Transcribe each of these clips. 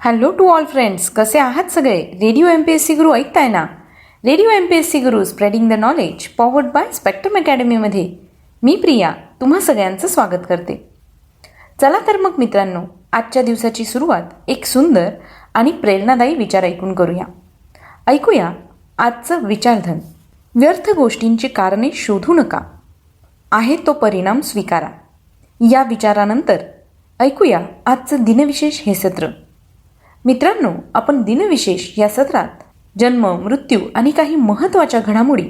Hello to all friends कसे आहात सगळे? Radio M P S C Guru ऐकताय ना? Radio M P S C Guru spreading the knowledge powered by spectrum अकॅडमीमध्ये मी प्रिया तुम्हा सगळ्यांचं स्वागत करते. चला तर मग मित्रांनो आजच्या दिवसाची सुरुवात एक सुंदर आणि प्रेरणादायी विचार ऐकून करूया. ऐकूया आजचं विचारधन. व्यर्थ गोष्टींची कारणे शोधू नका. आहे तो परिणाम स्वीकारा. या विचारानंतर ऐकूया आजचं दिनविशेष हे सत्र. मित्रांनो आपण दिनविशेष या सत्रात जन्म मृत्यू आणि काही महत्त्वाच्या घडामोडी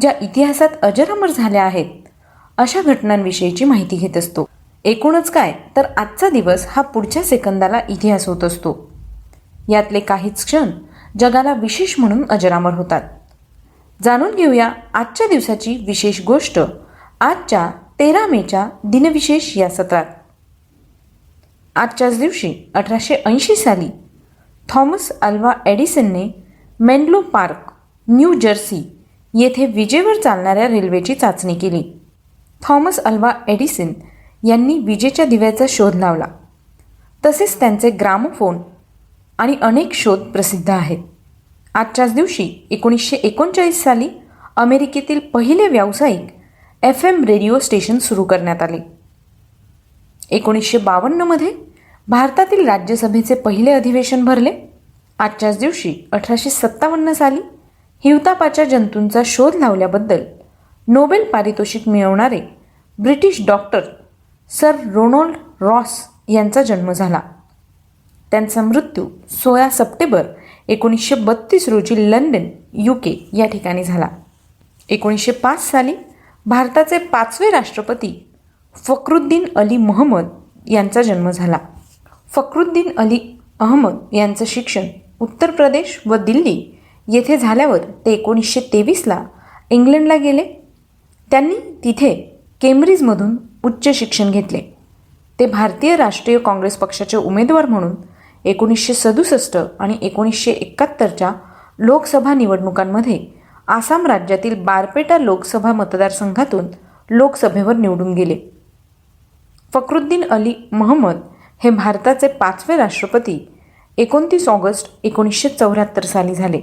ज्या इतिहासात अजरामर झाल्या आहेत अशा घटनांविषयीची माहिती घेत असतो. एकूणच काय तर आजचा दिवस हा पुढच्या सेकंदाला इतिहास होत असतो. यातले काहीच क्षण जगाला विशेष म्हणून अजरामर होतात. जाणून घेऊया आजच्या दिवसाची विशेष गोष्ट आजच्या तेरा मेच्या दिनविशेष या सत्रात. आजच्याच दिवशी अठराशे ऐंशी साली थॉमस अल्वा एडिसनने मेनलो पार्क न्यू जर्सी येथे विजेवर चालणाऱ्या रेल्वेची चाचणी केली. थॉमस अल्वा एडिसन यांनी विजेच्या दिव्याचा शोध लावला. तसेच त्यांचे ग्रामोफोन आणि अनेक शोध प्रसिद्ध आहेत. आजच्याच दिवशी एकोणीसशे एकोणचाळीस साली अमेरिकेतील पहिले व्यावसायिक एफ एम रेडिओ स्टेशन सुरू करण्यात आले. एकोणीसशे बावन्नमध्ये भारतातील राज्यसभेचे पहिले अधिवेशन भरले. आजच्याच दिवशी अठराशे सत्तावन्न साली हिवतापाच्या जंतूंचा शोध लावल्याबद्दल नोबेल पारितोषिक मिळवणारे British doctor sir Ronald Ross यांचा जन्म झाला. त्यांचा मृत्यू सोळा सप्टेंबर एकोणीसशे बत्तीस रोजी लंडन यू के या ठिकाणी झाला. एकोणीसशे पाच साली भारताचे पाचवे राष्ट्रपती फखरुद्दीन अली मोहम्मद यांचा जन्म झाला. फखरुद्दीन अली अहमद यांचं शिक्षण उत्तर प्रदेश व दिल्ली येथे झाल्यावर ते एकोणीसशे तेवीसला इंग्लंडला गेले. त्यांनी तिथे केम्ब्रिजमधून उच्च शिक्षण घेतले. ते भारतीय राष्ट्रीय काँग्रेस पक्षाचे उमेदवार म्हणून एकोणीसशे सदुसष्ट आणि एकोणीसशे एकाहत्तरच्या लोकसभा निवडणुकांमध्ये आसाम राज्यातील बारपेटा लोकसभा मतदारसंघातून लोकसभेवर निवडून गेले. फखरुद्दीन अली महम्मद हे भारताचे पाचवे राष्ट्रपती एकोणतीस ऑगस्ट एकोणीसशे चौऱ्याहत्तर साली झाले.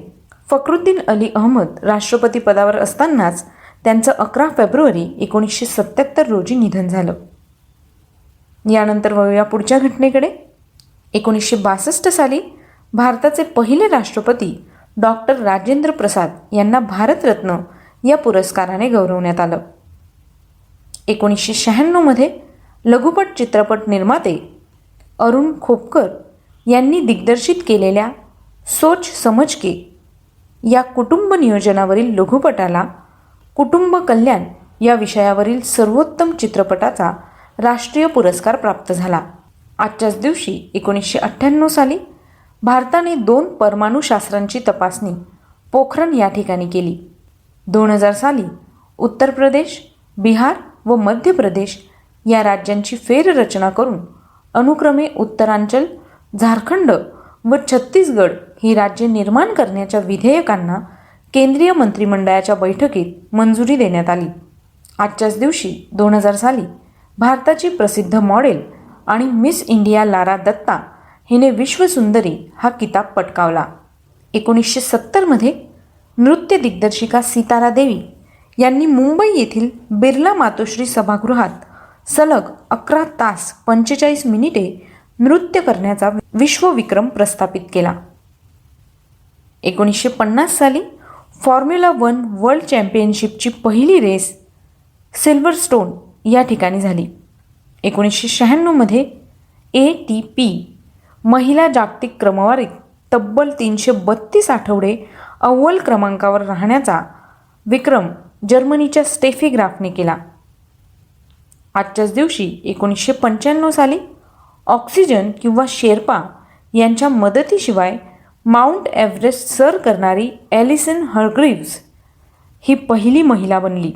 फखरुद्दीन अली अहमद राष्ट्रपती पदावर असतानाच त्यांचं अकरा फेब्रुवारी एकोणीसशे सत्याहत्तर रोजी निधन झालं. यानंतर वळूया पुढच्या घटनेकडे. एकोणीसशे बासष्ट साली भारताचे पहिले राष्ट्रपती डॉक्टर राजेंद्र प्रसाद यांना भारतरत्न या पुरस्काराने गौरवण्यात आलं. एकोणीसशे शहाण्णवमध्ये लघुपट चित्रपट निर्माते अरुण खोपकर यांनी दिग्दर्शित केलेल्या सोच समज के या कुटुंब नियोजनावरील लघुपटाला कुटुंब कल्याण या विषयावरील सर्वोत्तम चित्रपटाचा राष्ट्रीय पुरस्कार प्राप्त झाला. आजच्याच दिवशी एकोणीसशे अठ्ठ्याण्णव साली भारताने दोन परमाणुशास्त्रांची तपासणी पोखरण या ठिकाणी केली. दोन हजार साली उत्तर प्रदेश बिहार व मध्य प्रदेश या राज्यांची फेररचना करून अनुक्रमे उत्तरांचल झारखंड व छत्तीसगड ही राज्ये निर्माण करण्याच्या विधेयकांना केंद्रीय मंत्रिमंडळाच्या बैठकीत मंजुरी देण्यात आली. आजच्याच दिवशी दोन हजार साली भारताची प्रसिद्ध मॉडेल आणि मिस इंडिया लारा दत्ता हिने विश्वसुंदरी हा किताब पटकावला. एकोणीसशे सत्तरमध्ये नृत्य दिग्दर्शिका सितारा देवी यांनी मुंबई येथील बिर्ला मातोश्री सभागृहात सलग अकरा तास पंचेचाळीस मिनिटे नृत्य करण्याचा विश्वविक्रम प्रस्थापित केला. एकोणीसशे पन्नास साली फॉर्म्युला वन वर्ल्ड चॅम्पियनशिपची पहिली रेस सिल्वरस्टोन या ठिकाणी झाली. एकोणीसशे शहाण्णवमध्ये ए टी पी महिला जागतिक क्रमवारीत तब्बल तीनशे बत्तीस आठवडे अव्वल क्रमांकावर राहण्याचा विक्रम जर्मनीच्या स्टेफी ग्राफने केला. आजच्याच दिवशी एकोणीसशे पंच्याण्णव साली ऑक्सिजन किंवा शेर्पा यांच्या मदतीशिवाय माउंट एव्हरेस्ट सर करणारी ॲलिसन हर्ग्रीव्ज ही पहिली महिला बनली.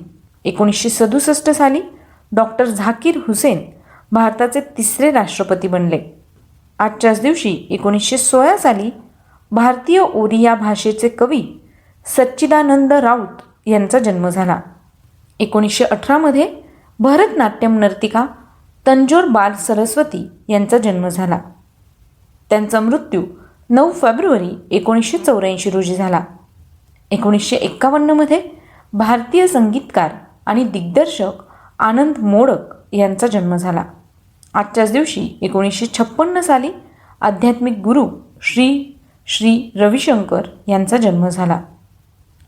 एकोणीसशे सदुसष्ट साली डॉक्टर झाकीर हुसेन भारताचे तिसरे राष्ट्रपती बनले. आजच्याच दिवशी एकोणीसशे सोळा साली भारतीय ओरिया भाषेचे कवी सच्चिदानंद राऊत यांचा जन्म झाला. एकोणीसशे अठरामध्ये भरतनाट्यम नर्तिका तंजोर बाल सरस्वती यांचा जन्म झाला. त्यांचा मृत्यू नऊ फेब्रुवारी एकोणीसशे चौऱ्याऐंशी रोजी झाला. एकोणीसशे एक्कावन्नमध्ये भारतीय संगीतकार आणि दिग्दर्शक आनंद मोडक यांचा जन्म झाला. आजच्याच दिवशी एकोणीसशे छप्पन्न साली आध्यात्मिक गुरु श्री श्री रविशंकर यांचा जन्म झाला.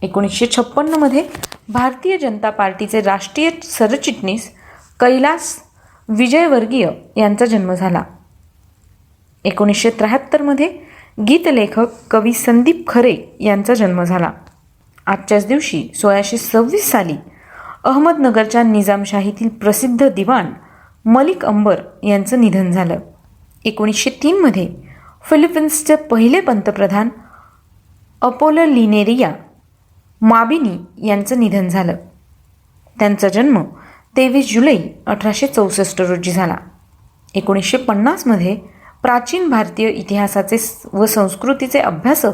एकोणीसशे छप्पन्नमध्ये भारतीय जनता पार्टीचे राष्ट्रीय सरचिटणीस कैलास विजयवर्गीय यांचा जन्म झाला. एकोणीसशे त्र्याहत्तरमध्ये गीतलेखक कवी संदीप खरे यांचा जन्म झाला. आजच्याच दिवशी सोळाशे सव्वीस साली अहमदनगरच्या निजामशाहीतील प्रसिद्ध दिवाण मलिक अंबर यांचं निधन झालं. एकोणीसशे तीनमध्ये फिलिपिन्सचे पहिले पंतप्रधान अपोलो लिनेरिया माबिनी यांचं निधन झालं. त्यांचा जन्म तेवीस जुलै अठराशे चौसष्ट रोजी झाला. एकोणीसशे पन्नासमध्ये प्राचीन भारतीय इतिहासाचे व संस्कृतीचे अभ्यासक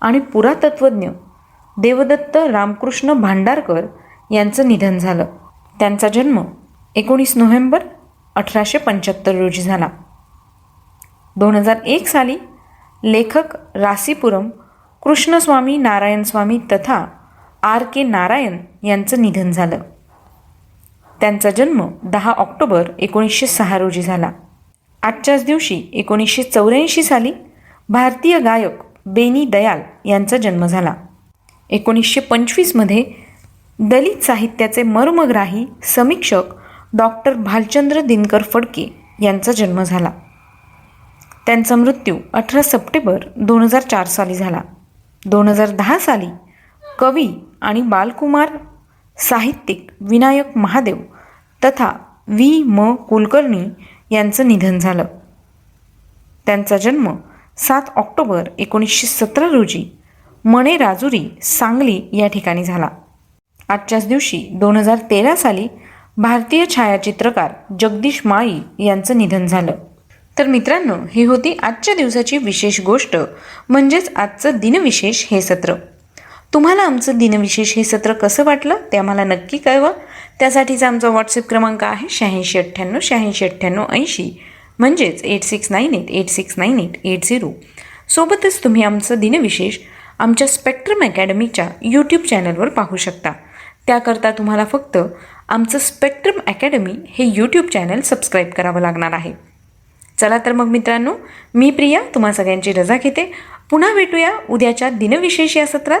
आणि पुरातत्वज्ञ देवदत्त रामकृष्ण भांडारकर यांचं निधन झालं. त्यांचा जन्म एकोणीस नोव्हेंबर अठराशे पंच्याहत्तर रोजी झाला. दोन हजार एक साली लेखक रासीपुरम कृष्णस्वामी नारायणस्वामी तथा आर के नारायण यांचं निधन झालं. त्यांचा जन्म दहा ऑक्टोबर एकोणीसशे सहा रोजी झाला. आजच्याच दिवशी एकोणीसशे चौऱ्याऐंशी साली भारतीय गायक बेनी दयाल यांचा जन्म झाला. एकोणीसशे पंचवीसमध्ये दलित साहित्याचे मर्मग्राही समीक्षक डॉक्टर भालचंद्र दिनकर फडके यांचा जन्म झाला. त्यांचा मृत्यू अठरा सप्टेंबर दोन हजार चार साली झाला. दोन हजार दहा साली कवी आणि बालकुमार साहित्यिक विनायक महादेव तथा व्ही. म. कुलकर्णी यांचं निधन झालं. त्यांचा जन्म सात ऑक्टोबर एकोणीसशे सतरा रोजी मणे राजुरी सांगली या ठिकाणी झाला. आजच्याच दिवशी दोन हजार तेरा साली भारतीय छायाचित्रकार जगदीश माळी यांचं निधन झालं. तर मित्रांनो ही होती आजच्या दिवसाची विशेष गोष्ट म्हणजेच आजचं दिनविशेष हे सत्र. तुम्हाला आमचं दिनविशेष हे सत्र कसं वाटलं ते आम्हाला नक्की कळवा. त्यासाठीचा आमचा व्हॉट्सअप क्रमांक आहे शहाऐंशी अठ्ठ्याण्णव शहाऐंशी अठ्ठ्याण्णव ऐंशी. म्हणजेच eight six nine eight eight six nine eight eight zero. सोबतच तुम्ही आमचं दिनविशेष आमच्या स्पेक्ट्रम अकॅडमीच्या यूट्यूब चॅनलवर पाहू शकता. त्याकरता तुम्हाला फक्त आमचं स्पेक्ट्रम अकॅडमी हे यूट्यूब चॅनल सबस्क्राईब करावं लागणार आहे. चला तर मग मित्रांनो मी प्रिया तुम्हा सगळ्यांची रजा घेते. पुन्हा भेटूया उद्याच्या दिनविशेष या सत्रात.